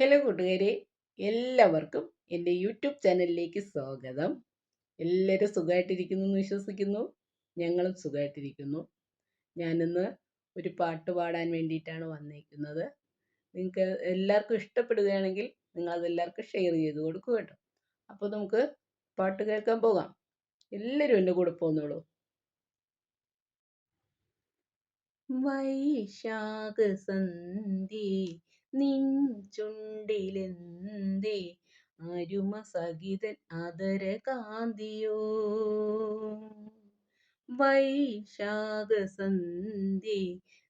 Hello കൂട്ടുകാരെ എല്ലാവർക്കും എന്റെ യൂട്യൂബ് ചാനലിലേക്ക് സ്വാഗതം. എല്ലാവരും സുഖമായിട്ടിരിക്കുന്നു എന്ന് വിശ്വസിക്കുന്നു. ഞങ്ങളും സുഖമായിട്ടിരിക്കുന്നു. ഞാനിന്ന് ഒരു പാട്ട് പാടാൻ വേണ്ടിയിട്ടാണ് വന്നിരിക്കുന്നത് നിങ്ങൾക്ക് എല്ലാവർക്കും ഇഷ്ടപ്പെടുകയാണെങ്കിൽ നിങ്ങൾ അതെല്ലാവർക്കും ഷെയർ ചെയ്ത് കൊടുക്കുക കേട്ടോ. അപ്പോൾ നമുക്ക് പാട്ട് കേൾക്കാൻ പോകാം. എല്ലാവരും എന്റെ കൂടെ പോന്നോളൂ. വൈശാഖ സന്ധി നിൻ ചുണ്ടിലെന്തേ അരുമ സഹിതൻ അതര കാന്തിയോ വൈശാഖ സന്ധി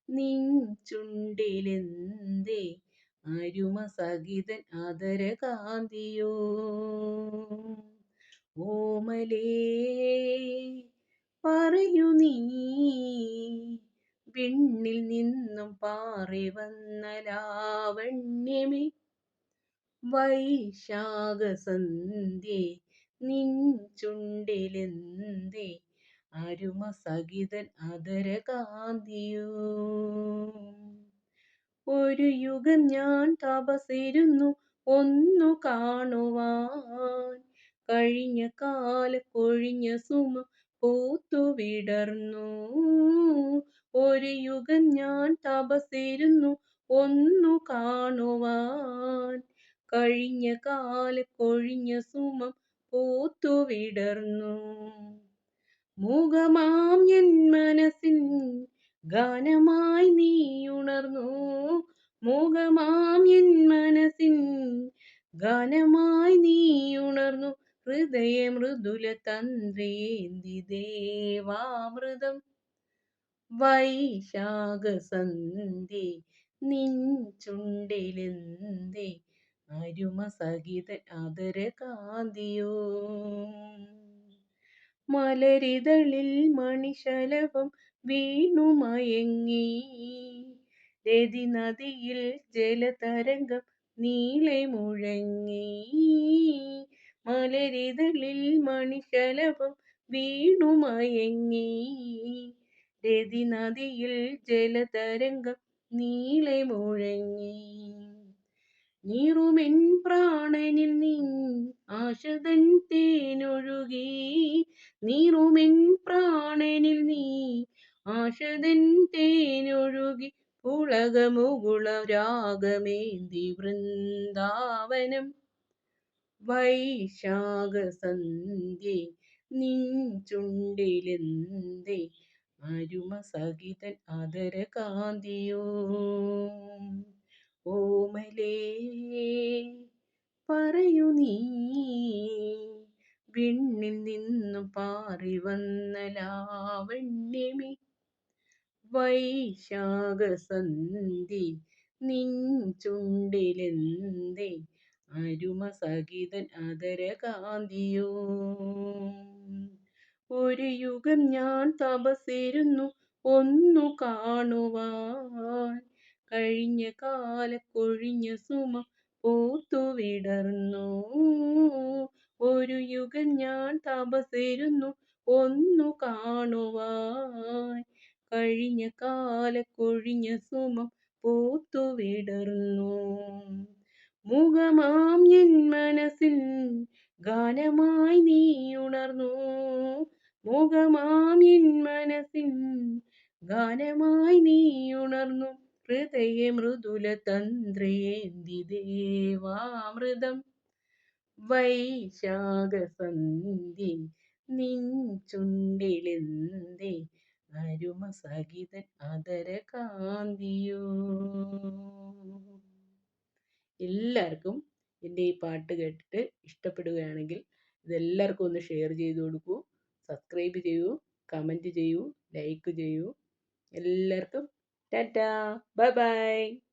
നിൻ ചുണ്ടിലെന്തേ അരുമ സഹിതൻ അതര കാന്തിയോ ഓമലേ പറയൂ നീ വിണ്ണിൽ നിന്നും പാറി വന്ന ലാവണ്യമേ. വൈശാഖസന്ധ്യേ നിൻ ചുണ്ടിലെന്തേ? അരുമ സഹിതൻ അതര കാന്തിയോ ഒരു യുഗം ഞാൻ തപസിരുന്നു ഒന്നു കാണുവാൻ. കഴിഞ്ഞ കാല കൊഴിഞ്ഞ സുമ പൂത്തു വിടർന്നു ഒരു യുഗം ഞാൻ തപസിരുന്നു ഒന്നു കാണുവാൻ. കഴിഞ്ഞ കാല കൊഴിഞ്ഞ സുമം പൂത്തുവിടർന്നു മുഖമാം എൻ മനസ്സിൻ ഗാനമായി നീ ഉണർന്നു. മുഖമാം എൻ മനസ്സിൻ ഗാനമായി നീ ഉണർന്നു. ഹൃദയ മൃദുല തന്ത്രേന്തി ദേവാമൃതം. വൈശാഖസന്ധി നിൻ ചുണ്ടിലെന്തേ? അരുമ സഹിത അതര കാന്തിയോ മലരിതളിൽ മണിശലഭം വീണുമയങ്ങി രതി നദിയിൽ ജലതരംഗം നീളെ മുഴങ്ങി. മലരിതളിൽ മണിശലഭം വീണുമയങ്ങി രതി നദിയിൽ ജലതരംഗം നീളെ മുഴങ്ങി. നീറുമെൻ പ്രാണനിൽ നീ ആശതൻ തേനൊഴുകി. നീറുമെൻ പ്രാണനിൽ നീ ആശതൻ തേനൊഴുകി. പുളകമുകുള രാഗമേന്തി വൃന്ദാവനം. വൈശാഖസന്ധ്യേ നിൻ ചുണ്ടിലെന്തേ അരുമ സഹിതൻ ആദര കാന്തിയോ ഓമലേ പറയു നീ വിണ്ണിൽ നിന്നു പാറി വന്ന ലാവണ്യമേ. വൈശാഖസന്ധി നിൻ ചുണ്ടിലെന്തേ അരുമ സഹിതൻ അതര കാന്തിയോ ഒരു യുഗം ഞാൻ തപസിരുന്നു ഒന്നു കാണുവാൻ കഴിഞ്ഞ കാലക്കൊഴിഞ്ഞ സുമ പൂത്തുവിടർന്നു ഒരു യുഗം ഞാൻ തപസിരുന്നു ഒന്നു കാണുവാൻ കഴിഞ്ഞ കാലക്കൊഴിഞ്ഞ സുമ പൂത്തു വിടർന്നു. മുഖമാം എൻ മനസ്സിൽ ഗാനമായി നീ ഉണർന്നു എൻ മനസ്സിൻ ഗാനമായി നീ ഉണർന്നു. ഹൃദയ മൃദുല തന്ത്രേന്തി ദേവാമൃതം. വൈശാഖസന്ധി നിൻ ചുണ്ടിലെന്തേ? അരുമ സഹിതൻ അതര കാന്തിയോ എല്ലാവർക്കും എന്റെ ഈ പാട്ട് കേട്ടിട്ട് ഇഷ്ടപ്പെടുകയാണെങ്കിൽ ഇതെല്ലാവർക്കും ഒന്ന് ഷെയർ ചെയ്ത് കൊടുക്കൂ. സബ്സ്ക്രൈബ് ചെയ്യൂ കമന്റ് ചെയ്യൂ ലൈക്ക് ചെയ്യൂ. എല്ലാവർക്കും ടാറ്റാ. Bye bye.